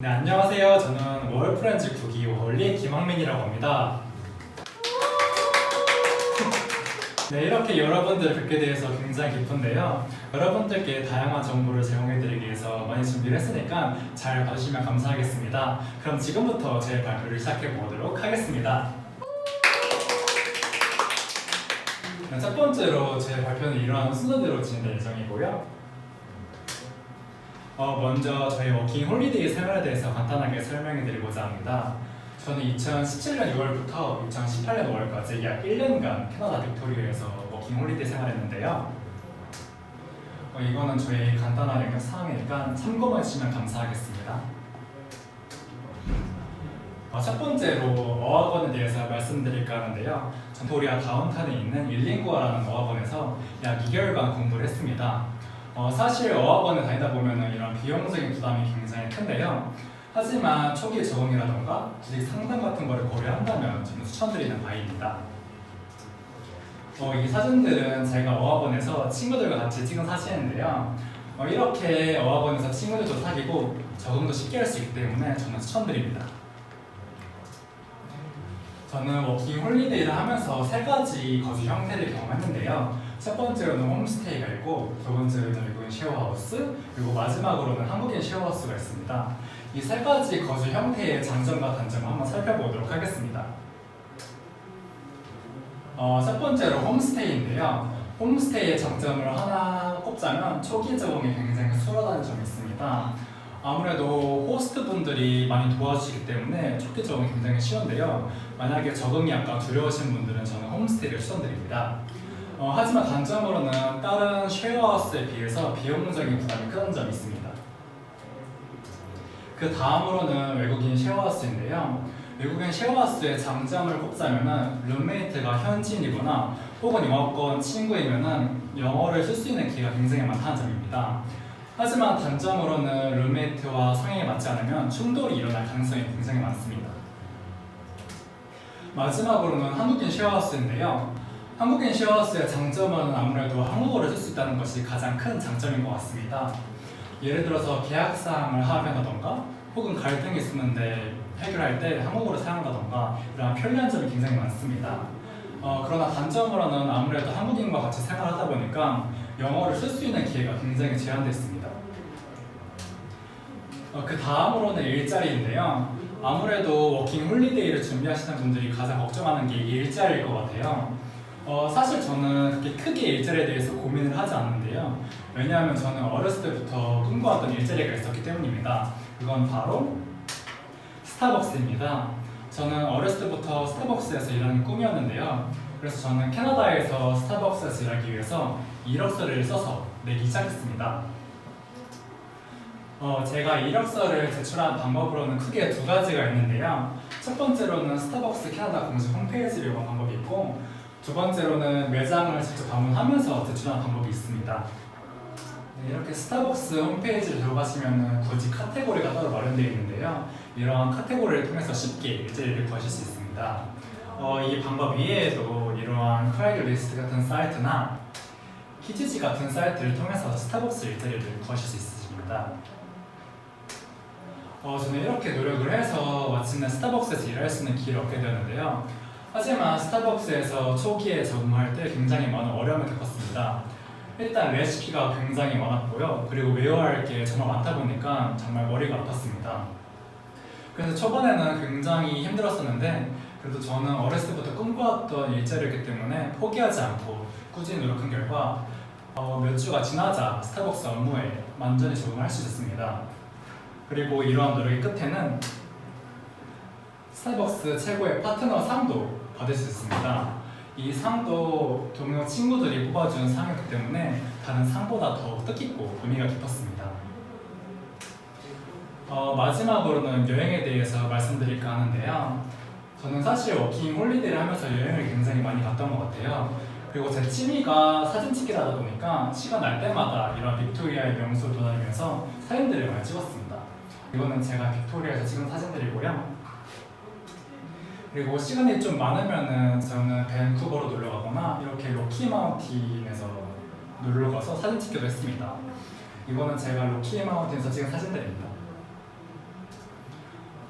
네, 안녕하세요. 저는 월프렌즈 9기 원리 김학민이라고 합니다. 네, 이렇게 여러분들 뵙게 돼서 굉장히 기쁜데요. 여러분들께 다양한 정보를 제공해드리기 위해서 많이 준비를 했으니까 잘 봐주시면 감사하겠습니다. 그럼 지금부터 제 발표를 시작해 보도록 하겠습니다. 네, 첫 번째로 제 발표는 이러한 순서대로 진행될 예정이고요. 어, 먼저 저희 워킹 홀리데이 생활에 대해서 간단하게 설명해 드리고자 합니다. 저는 2017년 6월부터 2018년 5월까지 약 1년간 캐나다 빅토리아에서 워킹 홀리데이 생활했는데요. 어, 이거는 저희 간단한 영역 사항이니까 참고만 해주시면 감사하겠습니다. 어, 첫 번째로 어학원에 대해서 말씀드릴까 하는데요. 전토리아 다운타운에 있는 일링구아라는 어학원에서 약 2개월간 공부를 했습니다. 어, 사실 어학원에 다니다 보면은 이런 비용적인 부담이 굉장히 큰데요. 하지만 초기 적응이라던가 구직 상담 같은 거를 고려한다면 저는 추천드리는 바입니다. 어, 이 사진들은 제가 어학원에서 친구들과 같이 찍은 사진인데요. 어, 이렇게 어학원에서 친구들도 사귀고 적응도 쉽게 할 수 있기 때문에 저는 추천드립니다. 저는 워킹 홀리데이를 하면서 세 가지 거주 형태를 경험했는데요. 첫 번째로는 홈스테이가 있고, 두 번째로는 외국인 쉐어하우스, 그리고 마지막으로는 한국인 쉐어하우스가 있습니다. 이 세 가지 거주 형태의 장점과 단점을 한번 살펴보도록 하겠습니다. 어, 첫 번째로 홈스테이인데요. 홈스테이의 장점을 하나 꼽자면 초기 적응이 굉장히 수월하다는 점이 있습니다. 아무래도 호스트 분들이 많이 도와주시기 때문에 초기 적응이 굉장히 쉬운데요. 만약에 적응이 약간 두려우신 분들은 저는 홈스테이를 추천드립니다. 어, 하지만 단점으로는 다른 쉐어하우스에 비해서 비용적인 부담이 큰 점이 있습니다. 그 다음으로는 외국인 쉐어하우스인데요. 외국인 쉐어하우스의 장점을 꼽자면은 룸메이트가 현지인이거나 혹은 영어권 친구이면은 영어를 쓸 수 있는 기회가 굉장히 많다는 점입니다. 하지만 단점으로는 룸메이트와 성향이 맞지 않으면 충돌이 일어날 가능성이 굉장히 많습니다. 마지막으로는 한국인 쉐어하우스인데요. 한국인 쉐어하우스의 장점은 아무래도 한국어를 쓸 수 있다는 것이 가장 큰 장점인 것 같습니다. 예를 들어서 계약사항을 하면다던가 혹은 갈등이 있었는데 해결할 때 한국어를 사용한다던가 이러한 편리한 점이 굉장히 많습니다. 어, 그러나 단점으로는 아무래도 한국인과 같이 생활하다 보니까 영어를 쓸 수 있는 기회가 굉장히 제한되어 있습니다. 어, 그 다음으로는 일자리인데요. 아무래도 워킹 홀리데이를 준비하시는 분들이 가장 걱정하는 게 일자리일 것 같아요. 어, 사실 저는 그렇게 크게 일자리에 대해서 고민을 하지 않는데요. 왜냐하면 저는 어렸을 때부터 꿈꿔왔던 일자리가 있었기 때문입니다. 그건 바로 스타벅스입니다. 저는 어렸을 때부터 스타벅스에서 일하는 꿈이었는데요. 그래서 저는 캐나다에서 스타벅스에서 일하기 위해서 이력서를 써서 내기 시작했습니다. 어, 제가 이력서를 제출한 방법으로는 크게 두 가지가 있는데요. 첫 번째로는 스타벅스 캐나다 공식 홈페이지를 이용한 방법이 있고, 두 번째로는 매장을 직접 방문하면서 제출하는 방법이 있습니다. 네, 이렇게 스타벅스 홈페이지를 들어가시면 굳이 카테고리가 따로 마련되어 있는데요. 이러한 카테고리를 통해서 쉽게 일자리를 구하실 수 있습니다. 어, 이 방법 이외에도 이러한 크라이글리스트 같은 사이트나 키치지 같은 사이트를 통해서 스타벅스 일자리를 구하실 수 있으십니다. 어, 저는 이렇게 노력을 해서 마침내 스타벅스에서 일할 수 있는 기회를 얻게 되었는데요. 하지만 스타벅스에서 초기에 적응할 때 굉장히 많은 어려움을 겪었습니다. 일단 레시피가 굉장히 많았고요. 그리고 외워야 할 게 정말 많다 보니까 정말 머리가 아팠습니다. 그래서 초반에는 굉장히 힘들었었는데 그래도 저는 어렸을 때부터 꿈꿔왔던 일자리였기 때문에 포기하지 않고 꾸준히 노력한 결과 어, 몇 주가 지나자 스타벅스 업무에 완전히 적응할 수 있었습니다. 그리고 이러한 노력의 끝에는 스타벅스 최고의 파트너 상도 받을 수 있습니다. 이 상도 동료 친구들이 뽑아준 상이기 때문에 다른 상보다 더 뜻깊고 의미가 깊었습니다. 어, 마지막으로는 여행에 대해서 말씀드릴까 하는데요. 저는 사실 워킹 홀리데이를 하면서 여행을 굉장히 많이 갔던 것 같아요. 그리고 제 취미가 사진 찍기라다 보니까 시간 날 때마다 이런 빅토리아의 명소를 돌아다니면서 사진들을 많이 찍었습니다. 이거는 제가 빅토리아에서 찍은 사진들이고요. 그리고 시간이 좀 많으면은 저는 밴쿠버로 놀러 가거나 이렇게 로키 마운틴에서 놀러 가서 사진 찍기도 했습니다. 이거는 제가 로키 마운틴에서 찍은 사진들입니다.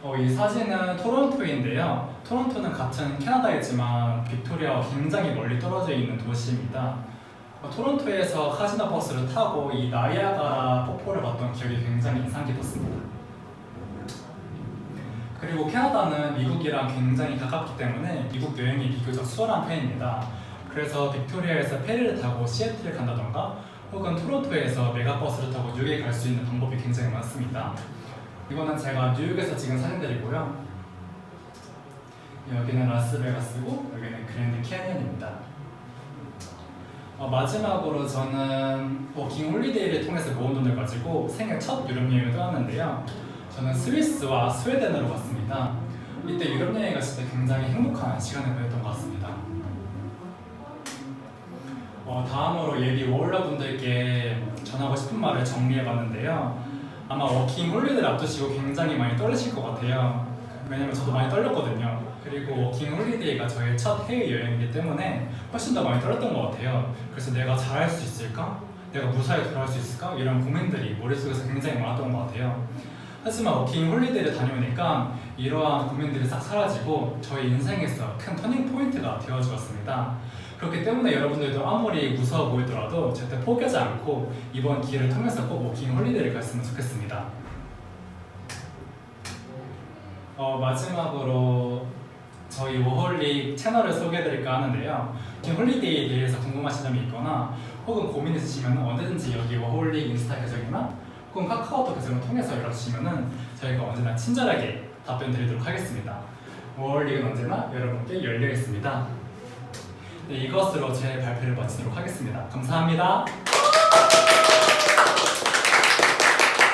어, 이 사진은 토론토인데요. 토론토는 같은 캐나다이지만 빅토리아와 굉장히 멀리 떨어져 있는 도시입니다. 어, 토론토에서 카지노 버스를 타고 이 나이아가라 폭포를 봤던 기억이 굉장히 인상 깊었습니다. 그리고 캐나다는 미국이랑 굉장히 가깝기 때문에 미국 여행이 비교적 수월한 편입니다. 그래서 빅토리아에서 페리를 타고 시애틀을 간다던가 혹은 토론토에서 메가버스를 타고 뉴욕에 갈 수 있는 방법이 굉장히 많습니다. 이거는 제가 뉴욕에서 찍은 사진들이고요. 여기는 라스베가스고 여기는 그랜드 캐니언입니다. 어, 마지막으로 저는 워킹 홀리데이를 통해서 모은 돈을 가지고 생애 첫 유럽 여행을 떠났는데요. 저는 스위스와 스웨덴으로 갔습니다. 이때 유럽 여행 갔을 때 굉장히 행복한 시간을 보냈던 것 같습니다. 어, 다음으로 예비 워홀러 분들께 전하고 싶은 말을 정리해봤는데요. 아마 워킹 홀리데이를 앞두시고 굉장히 많이 떨리실 것 같아요. 왜냐면 저도 많이 떨렸거든요. 그리고 워킹 홀리데이가 저의 첫 해외 여행이기 때문에 훨씬 더 많이 떨렸던 것 같아요. 그래서 내가 잘할 수 있을까? 내가 무사히 돌아올 수 있을까? 이런 고민들이 머릿속에서 굉장히 많았던 것 같아요. 하지만 워킹 홀리데이를 다녀오니까 이러한 고민들이 싹 사라지고 저희 인생에서 큰 터닝 포인트가 되어 주었습니다. 그렇기 때문에 여러분들도 아무리 무서워 보이더라도 절대 포기하지 않고 이번 기회를 통해서 꼭 워킹 홀리데이를 갔으면 좋겠습니다. 어, 마지막으로 저희 워홀릭 채널을 소개해드릴까 하는데요. 워킹 홀리데이에 대해서 궁금하신 점이 있거나 혹은 고민 있으시면 언제든지 여기 워홀릭 인스타 계정이나 혹은 카카오톡 계정을 통해서 연락 주시면 저희가 언제나 친절하게 답변 드리도록 하겠습니다. 워홀릭은 언제나 여러분께 열려 있습니다. 네, 이것으로 제 발표를 마치도록 하겠습니다. 감사합니다.